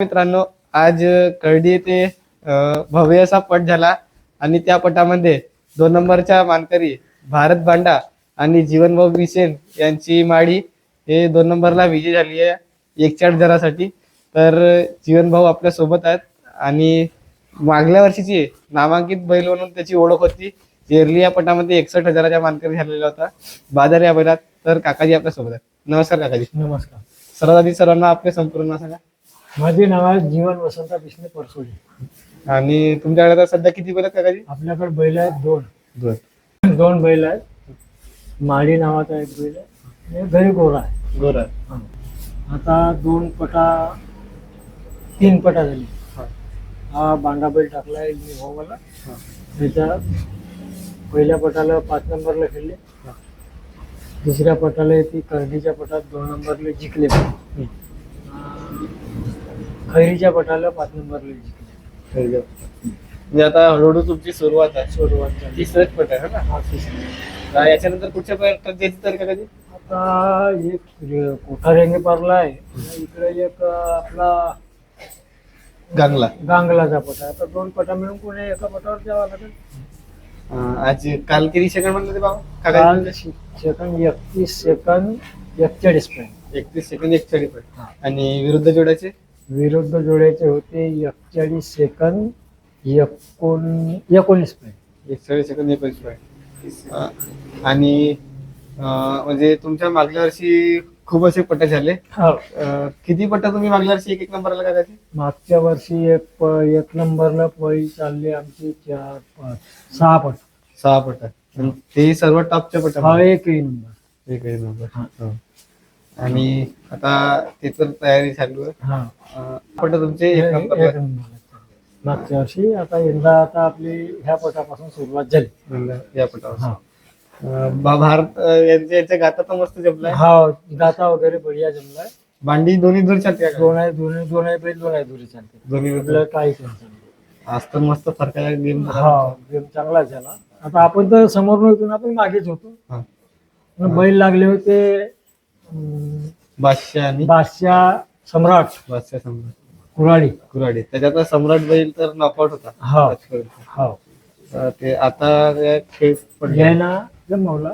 मित्रांनो आज कळडी येथे भव्य असा पट झाला आणि त्या पटामध्ये दोन नंबरच्या मानकरी भारत बांडा आणि जीवनभाऊ बिसेन यांची माडी हे दोन नंबरला विजय झाली आहे एकचाट जरासाठी तर जीवनभाऊ आपल्यासोबत आहेत आणि मागल्या वर्षीची नामांकित बैल म्हणून त्याची ओळख होती. जेरली या पटामध्ये एकसष्ट हजाराच्या मानकरी झालेला होता. बादल या बैलात तर काकाजी आपल्यासोबत आहेत. नमस्कार काकाजी. नमस्कार. सर्वात आधी सर्वांना आपले संपूर्ण सांगा. माझे नाव आहे जीवन वसंत विष्णू परसोडे. आणि तुमच्याकडे आता सध्या किती बैल आहेत काकाजी? आपल्याकडे बैल आहेत दोन. दोन. दोन बैल आहेत. माळी नावाचा एक बैल आहे. आणि घरी गोरा आहे. गोरा हा. आता दोन पटा तीन पटा झाले. हा. बांडा बैल टाकला आहे मी भावाला. त्याच्या पहिल्या पटाला पाच नंबरला खेळले. दुसऱ्या पटाला ती कर्दीच्या पटात दोन नंबरला जिंकले. खैरीच्या पटाला पाच नंबरला जिंकले. म्हणजे आता हळूहळू तुमची सुरुवात आहे. सुरुवात झाली. तिसरंच पट आहे ना? हा, तिसरी. याच्यानंतर पुढच्या पटात द्यायची तर का कधी आता एक कोठा रेंगे पारला आहे इकडे एक आपला गांगला. गांगलाचा पटा आता दोन पटा मिळून कोणी एका पटावर द्यावा लागेल. आज काल किती सेकंड म्हणलं ते बाबा? काल सेकंद एकतीस सेकंद एकचाळीस पॉईंट एकतीस सेकंद एकचाळीस पट हा. आणि विरुद्ध जोड्याचे? विरुद्ध जोड्याचे होते एकचाळीस सेकंद एकोण एकोणीस पॉईंट एकचाळीस सेकंद एकोणीस पॉईंट आणि अं, म्हणजे तुमच्या मागल्या वर्षी खूप असे पट झाले. हा. अं, किती पट तुम्ही मागल्या वर्षी एक एक नंबरला काकाची मागच्या वर्षी एक प- एक नंबरला पळी चालली आमची चार पाच सहा पट. सहा पट. ते सर्व टॉपचे पट हा एकही नंबर. एकही नंबर. हा. आणि आता ते तर तयारी चालू आहे. हा. पट तुमचे एक नंबर मागच्या वर्षी आता यंदा आता आपली ह्या पटापासून सुरुवात झाली. या पटावर अं, बा- भारत अं, यांच्या यांच्या गाता तर मस्त जमलाय. हा गाता वगैरे बढिया जमलाय. भांडी दोन्ही दूर चालते का? दोन आहे दोन दोन आहे बैल दोन आहे दुरी चालते. दोन्ही आपलं काही टेन्शन नाही. आज तर मस्त फरकाला गेम हा गेम चांगला झाला. आता आपण तर समोर नव्हतो आपण मागेच होतो. पण बैल लागले होते बादशाह आणि बादशाह सम्राट. बादशाह सम्राट. कुराडी. कुराडे. त्याच्यात सम्राट बैल तर नॉकआउट होता. हा. आजपर्यंत. हा. तर ते आता खेळ पडले. यायना जमवला.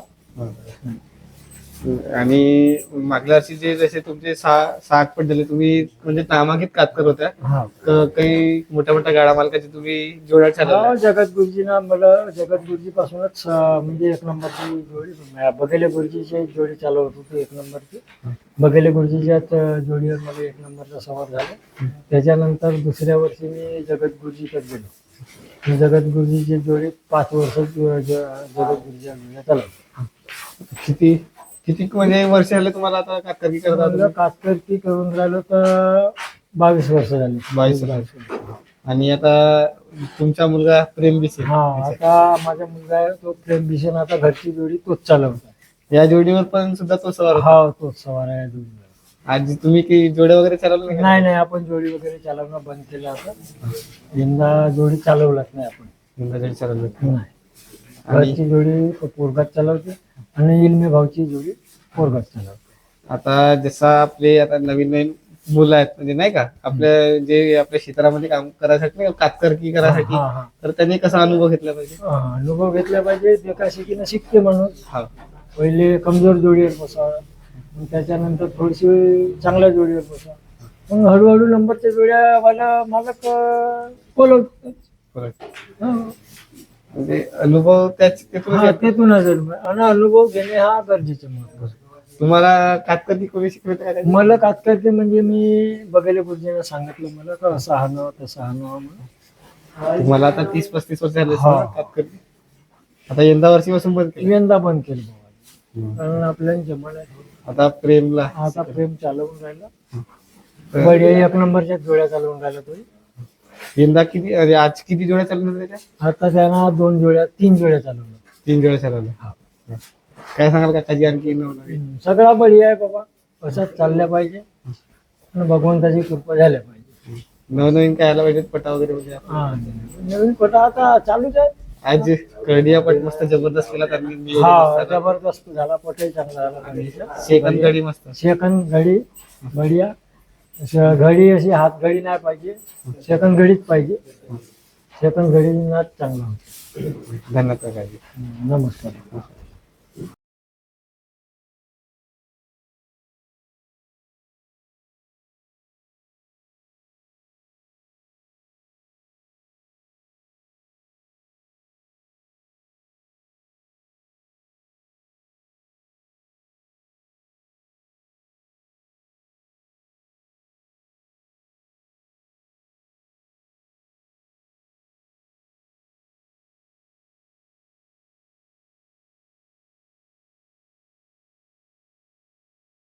आणि मागल्या वर्षी जे जसे तुमचे सहा सहा आठ पट झाले तुम्ही म्हणजे नामांकित कातकर होत्या. हा. क- काही मोठ्या मोठ्या गाडा मालकाचे तुम्ही जोड्या चालवल्या हा, जगत गुरुजीना मला जगत गुरुजी पासूनच म्हणजे एक नंबरची जोडी बघेले गुरुजीची जोडी चालवत होती एक नंबरची. बघेले गुरुजीच्याच अं, जोडीवर मला एक नंबरचा सवार झाला. त्याच्यानंतर दुसऱ्या वर्षी मी जगत गुरुजीकडे गेलो. मी जगत गुरुजीची जोडी पाच वर्ष ज- ज- जगत गुरुजी चालवली. किती? किती म्हणजे वर्ष झाले तुम्हाला आता कातकरी करता मला कातकरती करून राहिलो तर बावीस वर्ष झाली. बावीस वर्ष. आणि आता तुमचा मुलगा प्रेम बिसे. हा आता माझा मुलगा आहे तो प्रेम भीषण आता घरची जोडी तोच चालवतो या जोडीवर पण सुद्धा तो सवार. हा तोच सवार आहे जोडीवर. आज तुम्ही की जोड्या वगैरे चालवलं नाही? नाही आपण जोडी वगैरे चालवणं बंद केलं आता. यंदा जोडी चालवलाच नाही आपण. मुलगा जोडी चालवलं नाही. आणि जोडी पोरगात चालवते आणि इलमी भाऊची जोडी पोरगात चालवते. आता जसा आपले आता नवीन नवीन मुलं आहेत म्हणजे नाही का? आपल्या जे आपल्या क्षेत्रामध्ये काम करायसाठी का, कातकरकी करायसाठी. तर त्यांनी कसा अनुभव घेतला पाहिजे? अनुभव घेतला पाहिजे. एका शिकीनं शिकते माणूस. हा. पहिले कमजोर जोडीवर बसावं मग त्याच्यानंतर थोडीशी चांगल्या जोडीवर बसावं मग हळूहळू नंबरच्या जोड्या मला मालक बोलवतात. हा. म्हणजे अनुभव त्याच हा येतो. तेथूनच आणि अनुभव घेणे हा गरजेचा महत्त्वाचा तुम्हाला कातकरकी कोणी शिकवत का? मला कातकरते म्हणजे मी बघायला गुरुजींना सांगितलं मला का असं हाणावं तसं हाणावं म्हणून. तुम्हाला आता तीस पस्तीस वर्ष झाले हा. कातकरकी आता यंदा वर्षीपासून बंद केलं. यंदा बंद केलं बाबा. कारण आपल्याला जमान्यात आता प्रेमला आता प्रेम चालवून राहिला. बढिया एक नंबरच्या जोड्या चालवून राहिला तो यंदा किती अरे आज किती जोड्या चालवल्या त्याच्या? आता त्यांना दोन जोड्या तीन जोड्या चालवल्या तीन जोड्या चालवल्या काय सांगाल काकाजी आणखी नवनवीन? हम्म, सगळा बढिया आहे बाबा. असाच चालल्या पाहिजे. आणि भगवंताची कृपा झाल्या पाहिजे. नवनवीन काय आला पाहिजे? पटा वगैरे म्हणजे हा नवीन पटा आता चालूच आहे आज कडिया पट मस्त जबरदस्त केला त्यांनी. नियोजन हा मस्त झालं. जबरदस्त झाला पटही चांगला झाला गाडीचा. सेकंद गडी मस्त. सेकंद घडी बढिया. अशा घडी अशी हात घडी नाही पाहिजे सेकंड घडीच पाहिजे. सेकंड घडी नाच चांगला होतो. धन्यवाद काकाजी. नमस्कार.